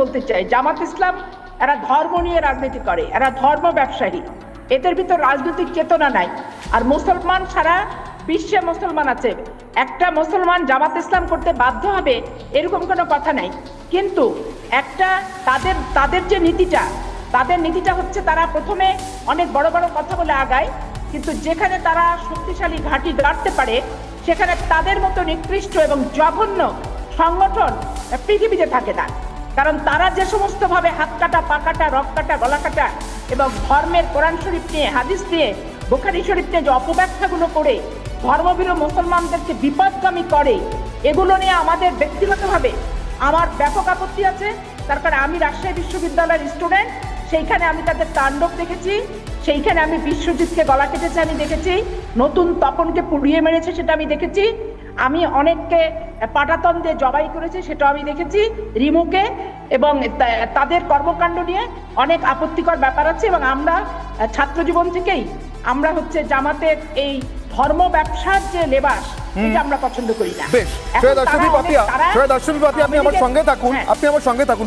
বলতে চাই, জামাত ইসলাম এরা ধর্ম নিয়ে রাজনীতি করে, এরা ধর্ম ব্যবসায়ী। এদের ভিতর রাজনৈতিক চেতনা নাই। আর মুসলমান সারা বিশ্বে মুসলমান আছে। একটা মুসলমান জামাত ইসলাম করতে বাধ্য হবে, এরকম কোনো কথা নাই। কিন্তু একটা তাদের তাদের যে নীতিটা, তাদের নীতিটা হচ্ছে তারা প্রথমে অনেক বড় বড় কথা বলে আগায়, কিন্তু যেখানে তারা শক্তিশালী ঘাঁটি গাড়তে পারে, সেখানে তাদের মতো নিকৃষ্ট এবং জঘন্য সংগঠন পৃথিবীতে থাকে না। কারণ তারা যে সমস্ত ভাবে হাত কাটা, পা কাটা, রক কাটা, গলা কাটা এবং ধর্মের কোরআন শরীফ নিয়ে, হাদিস নিয়ে, বোখারি শরীফ নিয়ে যে অপব্যাখ্যাগুলো করে ধর্মবিরো মুসলমানদেরকে বিপদগামী করে, এগুলো নিয়ে আমাদের ব্যক্তিগতভাবে আমার ব্যাপক আপত্তি আছে। তার কারণ আমি রাজশাহী বিশ্ববিদ্যালয়ের স্টুডেন্ট, সেইখানে আমি তাদের তাণ্ডব দেখেছি, সেইখানে আমি বিশ্বজিৎকে গলা কেটেছে আমি দেখেছি, নতুন তপনকে পুড়িয়ে মেরেছে সেটা আমি দেখেছি। আমি অনেককে পাটাতন দিয়ে জবাই করেছি সেটা আমি দেখেছি রিমুকে এবং তাদের কর্মকাণ্ড নিয়ে অনেক আপত্তিকর ব্যাপার আছে এবং আমরা ছাত্র জীবন থেকেই আমরা হচ্ছে জামাতের এই ধর্ম ব্যবসার যে লেবাস আমরা পছন্দ করি না। বেশ সৈয়দ আশরাফি সৈয়দ আশরাফি পাতিয়া আপনি আমার সঙ্গে থাকুন হ্যাঁ। আপনি আমার সঙ্গে থাকুন।